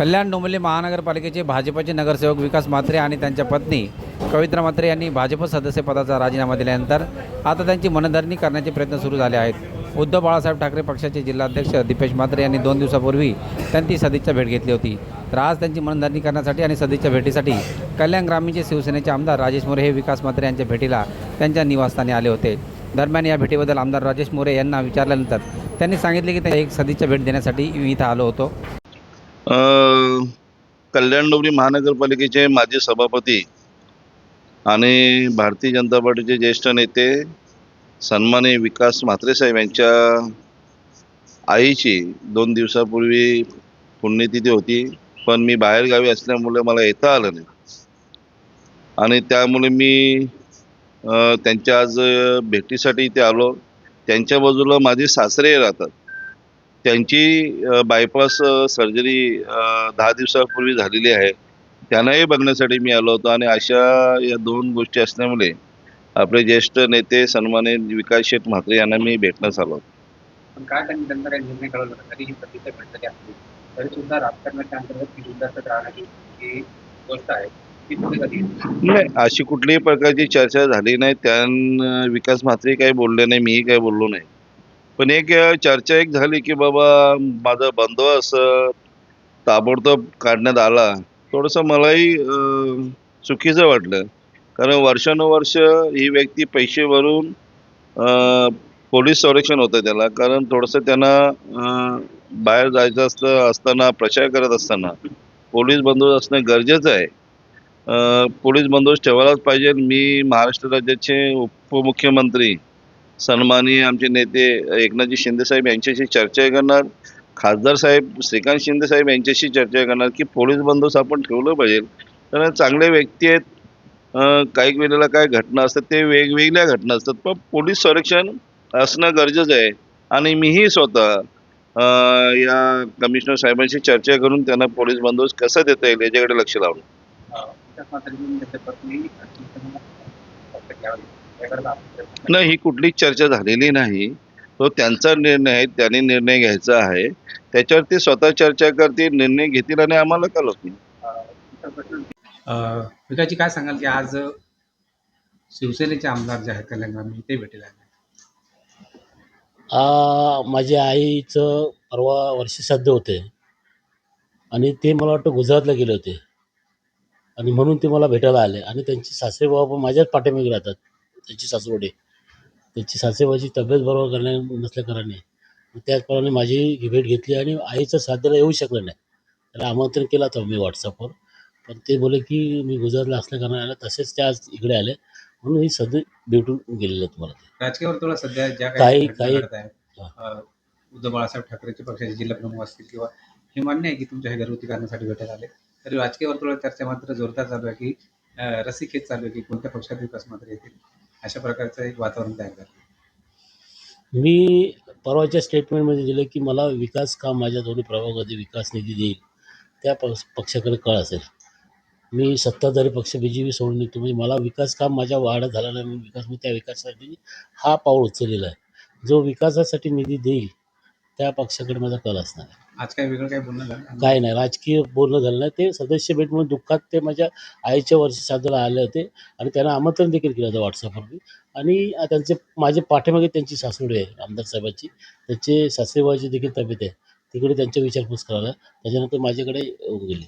कल्याण डोंबिवली महानगरपालिकेचे भाजपचे नगरसेवक विकास म्हात्रे आणि त्यांच्या पत्नी कवित्रा म्हात्रे यांनी भाजप सदस्यपदाचा राजीनामा दिल्यानंतर आता त्यांची मनधरणी करण्याचे प्रयत्न सुरू झाले आहेत. उद्धव बाळासाहेब ठाकरे पक्षाचे जिल्हाध्यक्ष दीपेश म्हात्रे यांनी दोन दिवसापूर्वी त्यांची सदिच्छा भेट घेतली होती. तर आज त्यांची मनधरणी करण्यासाठी आणि सदिच्छा भेटीसाठी कल्याण ग्रामीणचे शिवसेनेचे आमदार राजेश मोरे हे विकास म्हात्रे यांच्या भेटीला त्यांच्या निवासस्थानी आले होते. दरम्यान या भेटीबद्दल आमदार राजेश मोरे यांना विचारल्यानंतर त्यांनी सांगितले की ते एक सदिच्छा भेट देण्यासाठी मी इथं आलो होतो. कल्याण डोंबिवली महानगरपालिकेचे माजी सभापती आणि भारतीय जनता पार्टीचे ज्येष्ठ नेते सन्मानी विकास म्हात्रेसाहेब यांच्या आईची दोन दिवसापूर्वी पुण्यतिथी होती पण मी बाहेरगावी असल्यामुळे मला येता आलं नाही. आणि त्यामुळे मी त्यांच्या आज भेटीसाठी इथे आलो. त्यांच्या बाजूला माझे सासरे राहतात. त्यांची बायपास सर्जरी दहा दिवसापूर्वी झालेली आहे. त्यांनाही बघण्यासाठी मी आलो होतो आणि अशा या दोन गोष्टी असल्यामुळे आपले ज्येष्ठ नेते सन्मानित विकास शेठ म्हात्रे यांना मी भेटण्यास आलो होतो. काय त्यांनी त्यांचा काही निर्णय कळवला होता? तरी प्रतिष्ठा भेटलेली असली तरी सुद्धा राजकारणाच्या अंतर्गत ती उद्ध्वस्त राहण्याची जी गोष्ट आहे ती पुढे कधी नाही अशी कुठलीही प्रकारची चर्चा झाली नाही. त्यां विकास म्हात्रे काही बोलले नाही मीही काही बोललो नाही. पण एक चर्चा एक झाली की बाबा माझा बंदोबस्त ताबडतोब काढण्यात आला. थोडंसं मलाही चुकीचं वाटलं. कारण वर्षानुवर्ष ही व्यक्ती पैसे भरून पोलीस संरक्षण होतं त्याला. कारण थोडंसं त्यांना बाहेर जायचं असतं असताना प्रचार करत असताना पोलीस बंदोबस्त असणं गरजेचं आहे. पोलीस बंदोबस्त ठेवायलाच पाहिजे मी महाराष्ट्र राज्याचे उपमुख्यमंत्री सन्माननीय आमचे नेते एकनाथजी शिंदे साहेब यांच्याशी चर्चा करणार. खासदार साहेब श्रीकांत शिंदे साहेब यांच्याशी चर्चा करणार की पोलीस बंदोबस्त आपण ठेवलं पाहिजे. कारण चांगले व्यक्ती आहेत. काही वेळेला काय घटना असतात ते वेगवेगळ्या घटना असतात. पण पोलीस संरक्षण असणं गरजेचं आहे. आणि मीही स्वतः या कमिशनर साहेबांशी चर्चा करून त्यांना पोलीस बंदोबस्त कसा देता येईल याच्याकडे लक्ष लावलं नाही ही कुठलीच चर्चा झालेली नाही. तो त्यांचा निर्णय आहे त्यांनी निर्णय घ्यायचा आहे. त्याच्यावर ते स्वतः चर्चा करतील निर्णय घेतील आणि आम्हाला कळवतील विकासजी काय सांगाल की आज शिवसेनेचे आमदार जे आहेत ग्रामीण ते भेटीला माझ्या आईचं परवा वर्ष श्राद्ध होते. आणि ते मला वाटतं गुजरातला गेले होते. आणि म्हणून ते मला भेटायला आले. आणि त्यांचे सासरे बाबा पण माझ्याच पाठीमागे राहतात. त्यांची सासवडे त्यांची सासरेबाची तब्येत बरोबर करण्या नसल्या कारणाने. त्याचप्रमाणे माझी ही भेट घेतली आणि आईचं श्राद्धला येऊ शकलं नाही. त्याला आमंत्रण केलं होतं मी व्हॉट्सअपवर पण ते बोले की मी गुजरातला असल्या कारणाने तसेच ते आज इकडे आले. म्हणून ही सध्या भेटून गेलेले आहेत मला. ते राजकीय वर्तुळात सध्या ज्या काही- घटना काही- घडत आहेत अ, उद्धव बाळासाहेब ठाकरेचे पक्षाचे जिल्हा प्रमुख असतील किंवा हे मान्य आहे की तुमच्या हे घरगुती कारणासाठी भेटायला आले तरी राजकीय वर्तुळात चर्चा मात्र जोरदार चालू आहे की अ, रस्सीखेच चालू आहे की कोणत्या पक्षात विकास मात्र येतील? अशा प्रकारचं एक वातावरण तयार झालं मी परवाच्या स्टेटमेंटमध्ये दिलं की मला विकास काम माझ्या दोन्ही प्रभागामध्ये विकास निधी देईल. त्या पक्ष पक्षाकडे कळ असेल. मी सत्ताधारी पक्ष बी जे पी सोडून देतो म्हणजे मला विकास काम माझ्या वाढत झाला नाही मी विकास मी त्या विकासासाठी हा पाऊल उचललेला आहे. जो विकासासाठी निधी देईल त्या पक्षाकडे माझा कल असणार आहे. आज काय वेगळं काय बोलणं झालं? काय नाही राजकीय बोलणं झालं नाही. ते सदस्य भेट म्हणून दुःखात ते माझ्या आईच्या वर्ष साधायला आले होते आणि त्यांना आमंत्रण देखील केलं होतं व्हॉट्सअपवरती आणि त्यांचे माझे पाठीमागे त्यांची सासवडी आहे आमदार साहेबांची. त्यांचे सासरेबाची देखील तब्येत आहे. तिकडे त्यांच्या विचारपूस करायला. त्याच्यानंतर माझ्याकडे गेले.